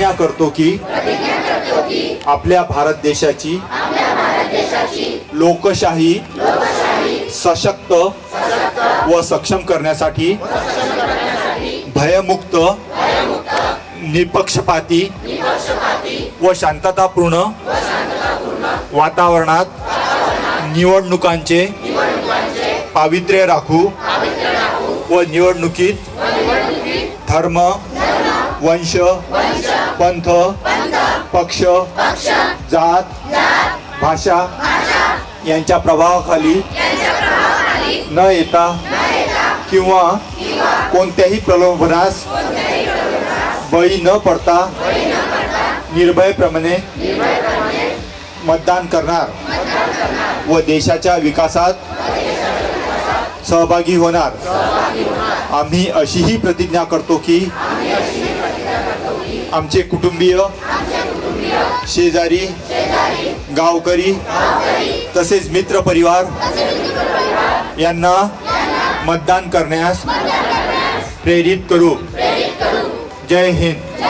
प्रतिज्ञा करतो की आपल्या भारत देशाची लोकशाही सशक्त व सक्षम करण्यासाठी भयमुक्त निपक्षपाती व शांततापूर्ण वातावरणात निवडणुकांचे पावित्र्य राखू व निवडणुकीत धर्म वंश पंथ पक्ष जात भाषा यांच्या प्रभावाखाली न येता किंवा कोणत्याही प्रलोभनास बळी न पडता निर्भयप्रमाणे मतदान करणार व देशाच्या विकासात सहभागी होणार. आम्ही अशीही प्रतिज्ञा करतो की आमचे कुटुंबीय शेजारी गावकरी तसेच मित्र परिवार यांना मतदान करण्यास प्रेरित करू. जय हिंद.